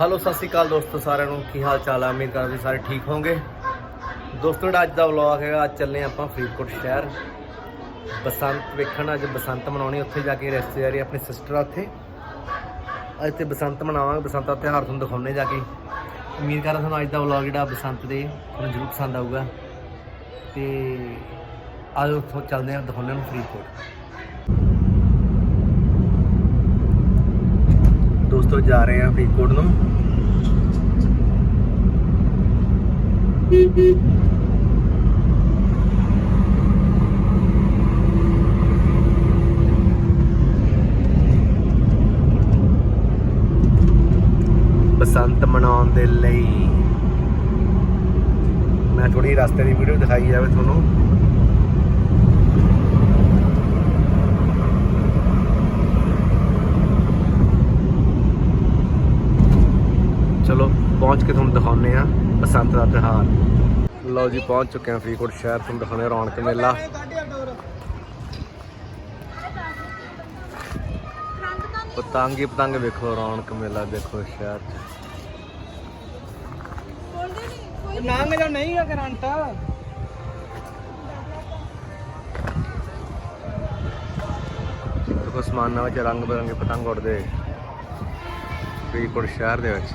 Hello, ਸਤਿ ਸ਼੍ਰੀ ਅਕਾਲ ਦੋਸਤੋ, ਸਾਰਿਆਂ ਨੂੰ ਕੀ ਹਾਲ ਚਾਲ ਹੈ ਉਮੀਦ ਕਰਦਾ ਤੁਸੀਂ ਸਾਰੇ ਠੀਕ ਹੋਵੋਗੇ। ਦੋਸਤੋ, ਜਿਹੜਾ ਅੱਜ ਦਾ ਵਲੌਗ ਹੈਗਾ, ਅੱਜ ਚੱਲੇ ਆਪਾਂ ਫਰੀਦਕੋਟ ਸ਼ਹਿਰ। ਬਸੰਤ ਵੇਖਣ, ਅੱਜ ਬਸੰਤ ਮਨਾਉਣੀ, ਉੱਥੇ ਜਾ ਕੇ ਰਿਸ਼ਤੇਦਾਰੀ ਆਪਣੀ ਸਿਸਟਰ ਆ ਉੱਥੇ। ਅੱਜ ਤੇ ਬਸੰਤ ਮਨਾਵਾਂਗੇ, ਬਸੰਤ ਦਾ ਤਿਉਹਾਰ ਤੁਹਾਨੂੰ ਦਿਖਾਉਣੇ ਜਾ ਕੇ। ਉਮੀਦ ਕਰਦਾ ਤੁਹਾਨੂੰ ਅੱਜ ਦਾ ਵਲੌਗ ਜਿਹੜਾ ਬਸੰਤ ਦੇ, ਤੁਹਾਨੂੰ ਜ਼ਰੂਰ ਪਸੰਦ ਆਊਗਾ। ਤੇ ਅੱਜ ਉੱਥੋਂ ਚੱਲਦੇ ਹਾਂ ਦਿਖਾਉਣੇ ਨੂੰ ਫਰੀਦਕੋਟ। ਦੋਸਤੋ ਜਾ ਰਹੇ ਹਾਂ ਫਰੀਦਕੋਟ ਨੂੰ। ਬਸੰਤ ਮਨਾਉਣ ਦੇ ਲਈ। ਮੈਂ ਥੋੜੀ ਰਸਤੇ ਦੀ ਵੀਡੀਓ ਦਿਖਾਈ ਜਾਵੇ ਤੁਹਾਨੂੰ। ਚਲੋ ਪਹੁੰਚ ਕੇ ਤੁਹਾਨੂੰ ਦਿਖਾਉਨੇ ਆ ਬਸੰਤ ਦਾ ਤਿਉਹਾਰ। ਲਓ ਜੀ ਪਹੁੰਚ ਚੁੱਕੇ ਆ ਫਰੀਦਕੋਟ ਸ਼ਹਿਰ ਤੁਹਾਨੂੰ ਦਿਖਾਉਣੇ ਰੌਣਕ ਮੇਲਾ। ਪਤੰਗ ਹੀ ਪਤੰਗ ਵੇਖੋ ਰੌਣਕ ਮੇਲਾ ਦੇਖੋ ਸ਼ਹਿਰ ਚ। ਨੰਗ ਜਾਂ ਨਹੀਂ ਹੈ ਕਰੰਟ ਦੇਖੋ ਸਮਾਨਾਂ ਵਿੱਚ ਰੰਗ ਬਰੰਗੇ ਪਤੰਗ ਉੱਡਦੇ ਫਰੀਦਕੋਟ ਸ਼ਹਿਰ ਦੇ ਵਿੱਚ।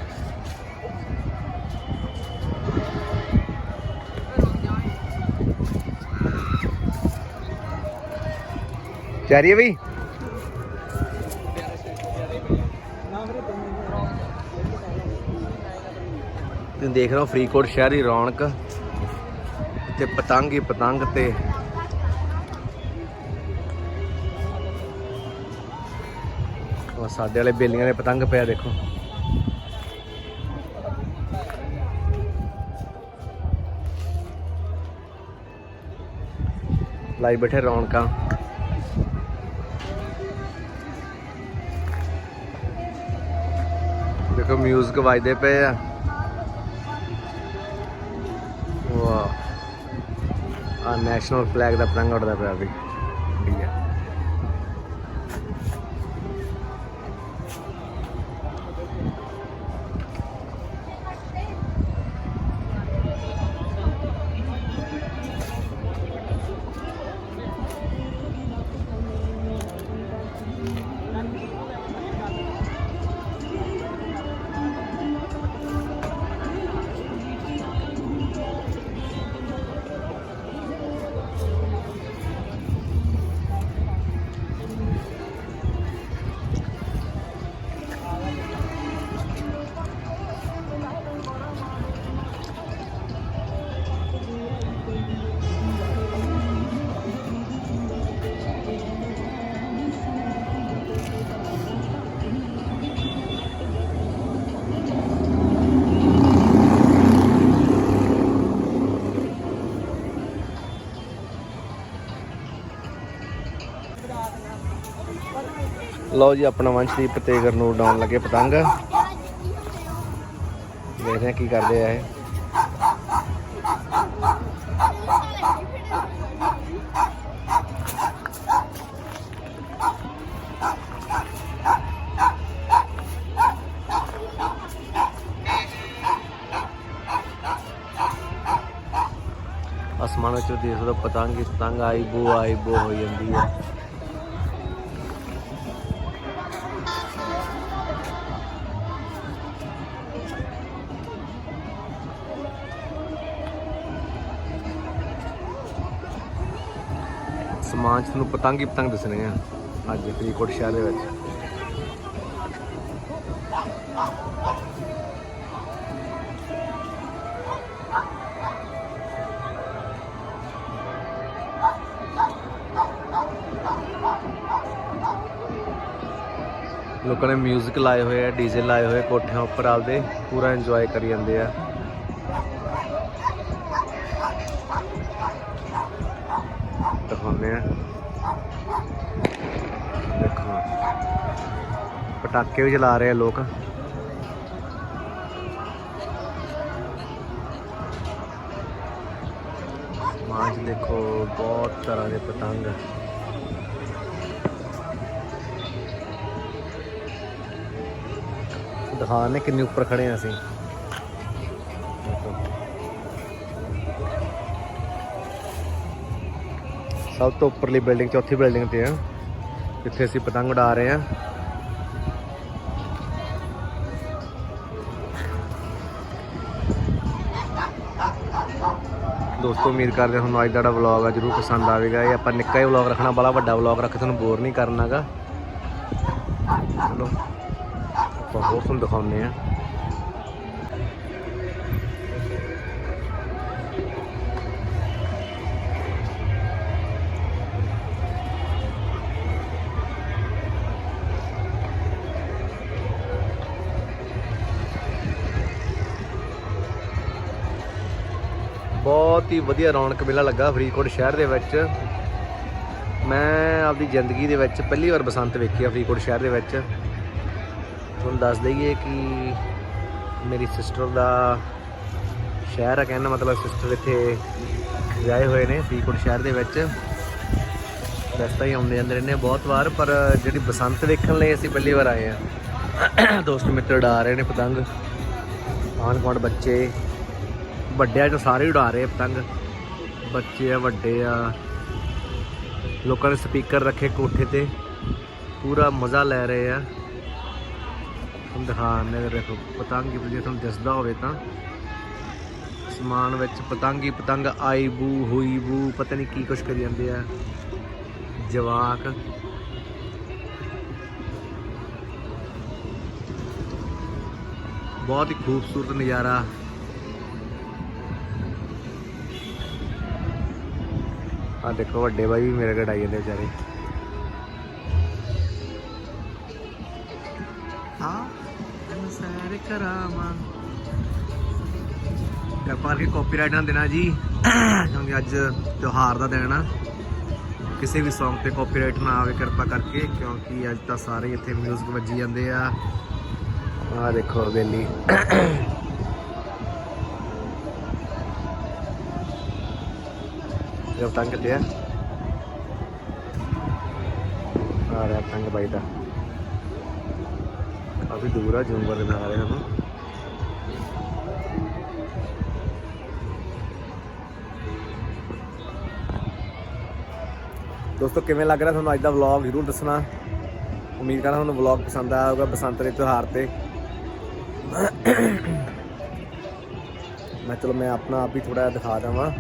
ਚਾਰੀ ਹੈ ਬਈ? ਤੁਸੀਂ ਦੇਖ ਰਹੇ ਹੋ ਫਰੀਦਕੋਟ ਸ਼ਹਿਰ ਦੀ ਰੌਣਕ ਤੇ ਪਤੰਗ ਹੀ ਪਤੰਗ ਤੇ। ਉਹ ਸਾਡੇ ਵਾਲੇ ਬੇਲੀਆਂ ਦੇ ਪਤੰਗ ਪਿਆ ਦੇਖੋ। ਲਾਈ ਬੈਠੇ ਰੌਣਕਾਂ। ਦੇਖੋ ਮਿਊਜ਼ਿਕ ਵੱਜਦੇ ਪਏ ਆ। ਵਾਹ। ਆ ਨੈਸ਼ਨਲ ਫਲੈਗ ਦਾ ਪਤੰਗ ਉੱਡਦਾ ਪਿਆ ਵੀ। ਲਓ ਜੀ, ਆਪਣਾ ਵੰਸ਼ਦੀਪ ਤੇ ਨੂੰ ਉਡਾਉਣ ਲੱਗੇ ਪਤੰਗ। ਦੇਖਦੇ ਆ ਕੀ ਕਰਦੇ ਆ ਇਹ। ਅਸਮਾਨ ਵਿੱਚ ਦੇਖ ਪਤੰਗ ਹੀ ਪਤੰਗ ਆਈ ਬੋ ਆਈ ਬੋ ਹੋ ਜਾਂਦੀ ਹੈ ਸਮਾਨ 'ਚ ਤੁਹਾਨੂੰ ਪਤੰਗ ਹੀ ਪਤੰਗ ਦਿਸਣੇ ਆ ਅੱਜ ਫਰੀਦਕੋਟ ਸ਼ਹਿਰ ਦੇ ਵਿੱਚ। ਲੋਕਾਂ ਨੇ 뮤직 ਲਾਏ ਹੋਏ ਆ ਡੀਜੇ ਲਾਏ ਹੋਏ ਕੋਠਿਆਂ ਉੱਪਰ ਆਪਦੇ, ਪੂਰਾ ਇੰਜੋਏ ਕਰੀ ਜਾਂਦੇ ਆ। ਦਿਖਾਉਂਦੇ ਆ ਦੇਖੋ ਪਟਾਕੇ ਵੀ ਚਲਾ ਰਹੇ ਆ ਲੋਕ ਸਮਾਜ ਦੇਖੋ ਬਹੁਤ ਤਰ੍ਹਾਂ ਦੇ ਪਤੰਗ ਦਿਖਾਣੇ ਕਿੰਨੇ ਉੱਪਰ ਖੜੇ ਆ ਅਸੀਂ ਸਭ ਤੋਂ ਉੱਪਰਲੀ ਬਿਲਡਿੰਗ ਚੌਥੀ ਬਿਲਡਿੰਗ ਤੇ ਆ। ਜਿੱਥੇ ਅਸੀਂ ਪਤੰਗ ਉਡਾ ਰਹੇ ਆ। ਦੋਸਤੋ, ਉਮੀਦ ਕਰਦੇ ਹਾਂ ਤੁਹਾਨੂੰ ਅੱਜ ਦਾ ਜਿਹੜਾ ਵਲੌਗ ਆ ਜਰੂਰ ਪਸੰਦ ਆਵੇਗਾ। ਇਹ ਆਪਾਂ ਨਿੱਕਾ ਹੀ ਵਲੌਗ ਰੱਖਣਾ ਬੜਾ ਵੱਡਾ ਵਲੌਗ ਰੱਖ ਤੁਹਾਨੂੰ ਬੋਰ ਨਹੀਂ ਕਰਨਾਗਾ। ਚਲੋ, ਆਪਾਂ ਹੋਰ ਤੁਹਾਨੂੰ ਦਿਖਾਉਂਦੇ ਆ ਬਹੁਤ ਹੀ ਵਧੀਆ ਰੌਣਕ ਮੇਲਾ ਲੱਗਾ ਫਰੀਦਕੋਟ ਸ਼ਹਿਰ ਦੇ ਵਿੱਚ। ਮੈਂ ਆਪਦੀ ਜ਼ਿੰਦਗੀ ਦੇ ਵਿੱਚ ਪਹਿਲੀ ਵਾਰ ਬਸੰਤ ਵੇਖੀ ਆ ਫਰੀਦਕੋਟ ਸ਼ਹਿਰ ਦੇ ਵਿੱਚ। ਤੁਹਾਨੂੰ ਦੱਸ ਦਈਏ ਕਿ ਮੇਰੀ ਸਿਸਟਰ ਦਾ ਸ਼ਹਿਰ ਆ ਕਹਿੰਦਾ ਮਤਲਬ ਸਿਸਟਰ ਇੱਥੇ ਜਾਏ ਹੋਏ ਨੇ ਫਰੀਦਕੋਟ ਸ਼ਹਿਰ ਦੇ ਵਿੱਚ। ਰਸਤਾ ਹੀ ਆਉਂਦੇ ਜਾਂਦੇ ਰਹਿੰਦੇ ਬਹੁਤ ਵਾਰ, ਪਰ ਜਿਹੜੀ ਬਸੰਤ ਵੇਖਣ ਲਈ ਅਸੀਂ ਪਹਿਲੀ ਵਾਰ ਆਏ ਆ। ਦੋਸਤ ਮਿੱਤਰ ਉਡਾ ਰਹੇ ਨੇ ਪਤੰਗ ਆਂਢ ਗੁਆਂਢ ਬੱਚੇ ਵੱਡਿਆਂ ਚ ਸਾਰੇ ਉਡਾ ਰਹੇ ਆ ਪਤੰਗ। ਬੱਚੇ ਆ, ਵੱਡੇ ਆ। ਲੋਕਾਂ ਨੇ ਸਪੀਕਰ ਰੱਖੇ ਕੋਠੇ ਤੇ। ਪੂਰਾ ਮਜ਼ਾ ਲੈ ਰਹੇ ਆ। ਤੁਹਾਨੂੰ ਦਿਖਾਣੇ ਦੇਖੋ, ਪਤੰਗ ਹੀ ਜੇ ਤੁਹਾਨੂੰ ਦਿਸਦਾ ਹੋਵੇ ਤਾਂ। ਸਮਾਨ ਵਿੱਚ ਪਤੰਗ ਹੀ ਪਤੰਗ, ਆਈ ਬੂ, ਹੋਈ ਬੂ, ਪਤਾ ਨਹੀਂ ਕੀ ਕੁਛ ਕਰੀ ਜਾਂਦੇ ਆ। ਜਵਾਕ। ਬਹੁਤ ਹੀ ਖੂਬਸੂਰਤ ਨਜ਼ਾਰਾ। ਆ ਦੇਖੋ ਵੱਡੇ ਬਾਈ ਵੀ ਮੇਰੇ ਘੜ ਆਈ ਜਾਂਦੇ ਵਿਚਾਰੇ। ਅਨਸਾਰ ਕਰਾਮਾ ਕਿਰਪਾ ਕਰਕੇ ਕਾਪੀਰਾਈਟ ਨਾ ਦੇਣਾ ਜੀ। ਕਿਉਂਕਿ ਅੱਜ ਤਿਉਹਾਰ ਦਾ ਦਿਨ ਆ। ਕਿਸੇ ਵੀ Song ਤੇ ਕਾਪੀਰਾਈਟ ਨਾ ਆਵੇ ਕਿਰਪਾ ਕਰਕੇ ਕਿਉਂਕਿ ਅੱਜ ਤਾਂ ਸਾਰੇ ਇੱਥੇ 뮤직 ਵੱਜੀ ਜਾਂਦੇ ਆ। ਆ ਦੇਖੋ ਬੇਲੀ। ਇਹ ਪਤੰਗ ਆ। ਰਿਹਾ ਪਤੰਗ ਬਾਈ ਦਾ ਕਾਫੀ ਦੂਰ ਆ ਜੂਮ ਕਰਕੇ ਦਿਖਾ ਰਹੇ ਹਾਂ ਦੋਸਤੋ, ਕਿਵੇਂ ਲੱਗ ਰਿਹਾ ਤੁਹਾਨੂੰ ਅੱਜ ਦਾ ਵਲੌਗ ਜ਼ਰੂਰ ਦੱਸਣਾ। ਉਮੀਦ ਕਰਦਾ ਤੁਹਾਨੂੰ ਵਲੌਗ ਪਸੰਦ ਆਇਆ ਹੋਵੇਗਾ ਬਸੰਤ ਦੇ ਤਿਉਹਾਰ ਤੇ। ਮੈਂ ਚਲੋ, ਮੈਂ ਆਪਣਾ ਆਪ ਹੀ ਥੋੜਾ ਜਿਹਾ ਦਿਖਾ ਦਵਾਂ।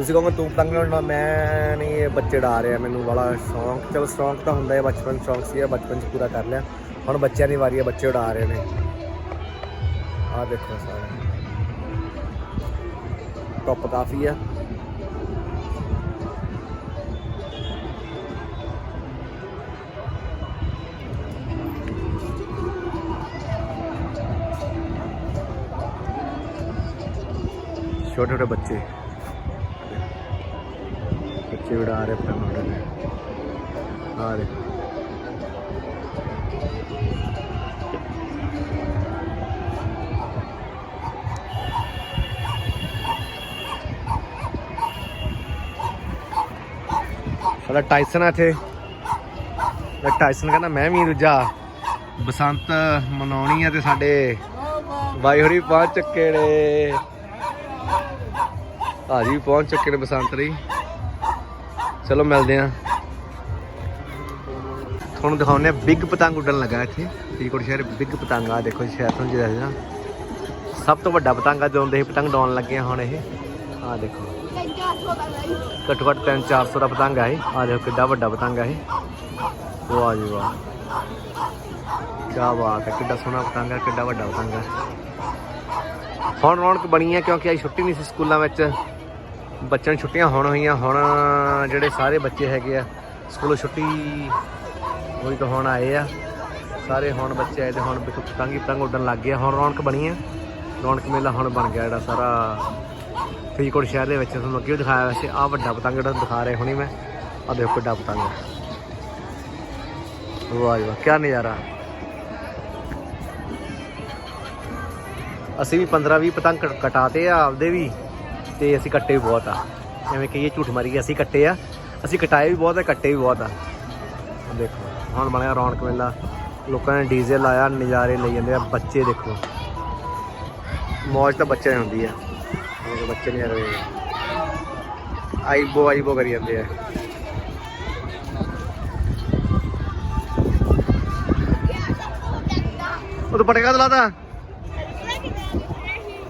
ਤੁਸੀਂ ਕਹੋਗੇ ਤੂੰ ਪਤੰਗ ਉਡਾਉਣਾ ਮੈਂ ਨਹੀਂ, ਇਹ ਬੱਚੇ ਉਡਾ ਰਿਹਾ ਮੈਨੂੰ ਬੜਾ ਸ਼ੌਂਕ, ਚਲੋ ਸ਼ੌਂਕ ਤਾਂ ਹੁੰਦਾ ਹੈ, ਬਚਪਨ ਸ਼ੌਂਕ ਸੀ ਬਚਪਨ 'ਚ ਪੂਰਾ ਕਰ ਲਿਆ। ਹੁਣ ਬੱਚਿਆਂ ਦੀ ਵਾਰੀ ਹੈ, ਬੱਚੇ ਉਡਾ ਰਹੇ ਨੇ। ਆਹ ਦੇਖੋ ਸਾਰੇ। ਟੌਪ ਕਾਫੀ ਆ। ਛੋਟੇ ਛੋਟੇ ਬੱਚੇ। ਬੱਚੇ ਉਡਾ ਰਹੇ ਪਤੰਗ ਉਡਾ ਰਹੇ ਆ ਦੇਖੋ। ਸਾਡਾ ਟਾਈਸਨ ਆ ਇੱਥੇ। ਟਾਈਸਨ ਕਹਿੰਦਾ, ਮੈਂ ਵੀ ਦੂਜਾ ਬਸੰਤ ਮਨਾਉਣੀ ਆ ਤੇ ਸਾਡੇ ਬਾਈ ਹੋਰੀ ਪਹੁੰਚ ਚੁੱਕੇ ਨੇ। ਹਾਜੀ ਪਹੁੰਚ ਚੁੱਕੇ ਨੇ ਬਸੰਤ ਲਈ। ਚਲੋ ਮਿਲਦੇ ਆ ਤੁਹਾਨੂੰ ਦਿਖਾਉਂਦੇ ਆ ਬਿੱਗ ਪਤੰਗ ਉੱਡਣ ਲੱਗਾ ਇੱਥੇ। ਫਰੀਦਕੋਟ ਸ਼ਹਿਰ ਬਿੱਗ ਪਤੰਗ ਆ, ਦੇਖੋ ਸ਼ਹਿਰ ਤੋਂ ਜਿਹੜਾ ਹੈ ਸਭ ਤੋਂ ਵੱਡਾ ਪਤੰਗ ਆ, ਜਦੋਂ ਦੇ ਪਤੰਗ ਡਾਉਣ ਲੱਗੇ ਆ ਹੁਣ ਇਹ। ਆ ਦੇਖੋ। ਘੱਟੋ ਘੱਟ 3-400 ਦਾ ਪਤੰਗ ਆ ਇਹ। ਆ ਦੇਖੋ ਕਿੱਡਾ ਵੱਡਾ ਪਤੰਗ ਆ ਇਹ। ਵਾਹ ਜੀ ਵਾਹ। ਕੀ ਬਾਤ ਹੈ, ਕਿੱਡਾ ਸੋਹਣਾ ਪਤੰਗ ਹੈ ਕਿੱਡਾ ਵੱਡਾ ਪਤੰਗ ਹੈ ਹੁਣ ਰੌਣਕ ਬਣੀ ਹੈ ਕਿਉਂਕਿ ਅੱਜ ਛੁੱਟੀ ਨਹੀਂ ਸੀ ਸਕੂਲਾਂ ਵਿੱਚ। ਬੱਚਿਆਂ ਨੂੰ ਛੁੱਟੀਆਂ ਹੋਣ ਹੋਈਆਂ, ਹੁਣ ਜਿਹੜੇ ਸਾਰੇ ਬੱਚੇ ਹੈਗੇ ਆ, ਸਕੂਲੋਂ ਛੁੱਟੀ ਹੋਈ ਤਾਂ ਹੁਣ ਆਏ ਆ। ਸਾਰੇ ਹੁਣ ਬੱਚੇ ਆਏ ਤੇ ਹੁਣ ਬਿਲਕੁਲ ਪਤੰਗ ਹੀ ਪਤੰਗ ਉੱਡਣ ਲੱਗ ਗਿਆ ਹੁਣ ਰੌਣਕ ਬਣੀ ਆ। ਰੌਣਕ ਮੇਲਾ ਹੁਣ ਬਣ ਗਿਆ ਜਿਹੜਾ ਸਾਰਾ ਫਰੀਦਕੋਟ ਸ਼ਹਿਰ ਦੇ ਵਿੱਚ। ਤੁਹਾਨੂੰ ਅੱਗੇ ਦਿਖਾਇਆ ਵੈਸੇ ਆ ਵੱਡਾ ਪਤੰਗ ਜਿਹੜਾ ਦਿਖਾ ਰਹੇ ਹੁਣੀ ਮੈਂ। ਆ ਦੇਖੋ ਵੱਡਾ ਪਤੰਗ। ਹੈ ਵਾਹ ਵਾਹ ਕੀ ਨਜ਼ਾਰਾ। ਅਸੀਂ ਵੀ 15 20 ਪਤੰਗ ਕਟਾਤੇ ਆ, ਆਪਦੇ ਵੀ। ਤੇ ਅਸੀਂ ਕੱਟੇ ਵੀ ਬਹੁਤ ਆ। ਐਵੇਂ ਕਹੀਏ ਝੂਠ ਮਾਰੀਏ ਅਸੀਂ ਕੱਟੇ ਆ। ਅਸੀਂ ਕਟਾਏ ਵੀ ਬਹੁਤ ਆ ਕੱਟੇ ਵੀ ਬਹੁਤ ਆ। ਦੇਖੋ ਹੁਣ ਬਣਿਆ ਰੌਣਕ ਮੇਲਾ। ਲੋਕਾਂ ਨੇ ਡੀਜ਼ੇ ਲਾਇਆ ਨਜ਼ਾਰੇ ਲਈ ਜਾਂਦੇ ਆ। ਬੱਚੇ ਦੇਖੋ। ਮੌਜ ਤਾਂ ਬੱਚਿਆਂ ਦੀ ਹੁੰਦੀ ਆ। ਉਹ ਬੱਚੇ ਨਹੀਂ ਰਹੇ ਆਈਬੋ ਆਈਬੋ ਕਰੀ ਜਾਂਦੇ ਆ। ਉਹ ਤਾਂ ਪਟਕਾ ਦਲਾਦਾ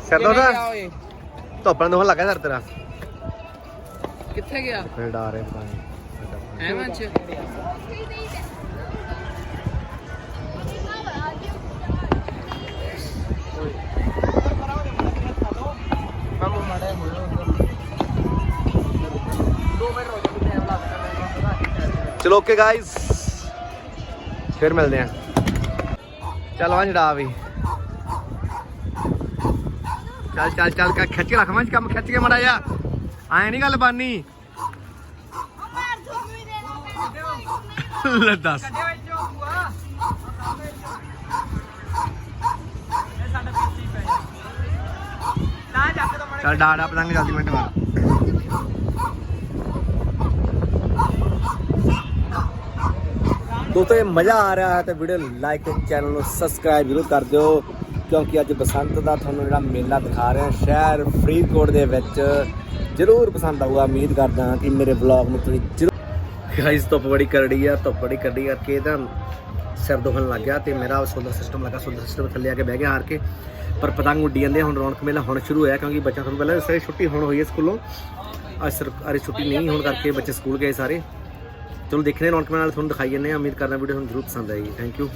ਸਿਰ ਦਾ ਧੁੱਪ ਦੋਹਣ ਲੱਗਾ ਸਰ ਤੇਰਾ। ਕਿੱਥੇ ਗਿਆ? ਫਿਰ ਡਾਰੇ ਪਤਾ ਨਹੀਂ। ਐ ਮੰਚ ਮਾਮੂ ਮਾੜਾ ਹੋਇਆ ਦੋ ਮਿੰਟ ਰੋ ਜਾ ਟਾਈਮ ਲੱਗਦਾ ਚਲੋ ਓਕੇ ਗਾਇਸ ਫਿਰ ਮਿਲਦੇ ਆ ਚੱਲ ਵਾਂ ਜੜਾ ਵੀ। ਚੱਲ ਚੱਲ ਚੱਲ ਕੇ ਖਿੱਚ ਕੇ ਰੱਖ ਵਾਂ ਕੰਮ ਖਿੱਚ ਕੇ ਮੜਾ ਜਾ ਐ ਨਹੀਂ ਗੱਲ ਬਾਨੀ? ਲੈ ਦੱਸ। ਚੱਲ ਡਾੜਾ ਪਤੰਗ ਜਲਦੀ ਮਿੰਟ ਮਾਰ। ਦੋਸਤੋ, ਇਹ ਮਜ਼ਾ ਆ ਰਿਹਾ ਹੈ, ਤੇ ਵੀਡੀਓ ਲਾਈਕ ਤੇ ਚੈਨਲ ਨੂੰ ਸਬਸਕ੍ਰਾਈਬ ਜ਼ਰੂਰ ਕਰ ਦਿਓ। ਕਿਉਂਕਿ ਅੱਜ ਬਸੰਤ ਦਾ ਤੁਹਾਨੂੰ ਜਿਹੜਾ ਮੇਲਾ ਦਿਖਾ ਰਿਹਾ ਸ਼ਹਿਰ ਫਰੀਦਕੋਟ ਦੇ ਵਿੱਚ। ਜ਼ਰੂਰ ਪਸੰਦ ਆਊਗਾ ਉਮੀਦ ਕਰਦਾ ਹਾਂ ਕਿ ਮੇਰੇ ਵਲੌਗ ਨੂੰ ਤੁਸੀਂ ਜ਼ਰੂਰ ਗਾਇਸ ਧੁੱਪ ਬੜੀ ਕਰੜੀ ਆ ਧੁੱਪ ਬੜੀ ਕਰੜੀ ਕਰਕੇ ਇਹਦਾ ਸਿਰ ਦੁਖਣ ਲੱਗ ਗਿਆ ਤੇ ਮੇਰਾ ਸੋਲਰ ਸਿਸਟਮ ਲੱਗਾ ਸੋਲਰ ਸਿਸਟਮ ਥੱਲੇ ਆ ਕੇ ਬਹਿ ਗਿਆ ਹਾਰ ਕੇ। ਪਰ ਪਤੰਗ ਉੱਡੀ ਜਾਂਦੇ ਆ, ਹੁਣ ਰੌਣਕ ਮੇਲਾ ਹੁਣ ਸ਼ੁਰੂ ਹੋਇਆ ਕਿਉਂਕਿ ਬੱਚਾ ਤੁਹਾਨੂੰ ਪਹਿਲਾਂ ਸਾਰੇ ਛੁੱਟੀ ਹੁਣ ਹੋਈ ਹੈ ਸਕੂਲੋਂ। ਅੱਜ ਸਰਕਾਰੀ ਛੁੱਟੀ ਨਹੀਂ ਹੋਣ ਕਰਕੇ ਬੱਚੇ ਸਕੂਲ ਗਏ ਸਾਰੇ। ਚਲੋ ਦੇਖਣੇ ਰੌਣਕ ਮੇਲਾ ਤੁਹਾਨੂੰ ਦਿਖਾਈ ਜੰਨੇ ਆ ਉਮੀਦ ਕਰਦਾ ਵੀਡੀਓ ਤੁਹਾਨੂੰ ਜ਼ਰੂਰ ਪਸੰਦ ਆਏਗੀ। Thank you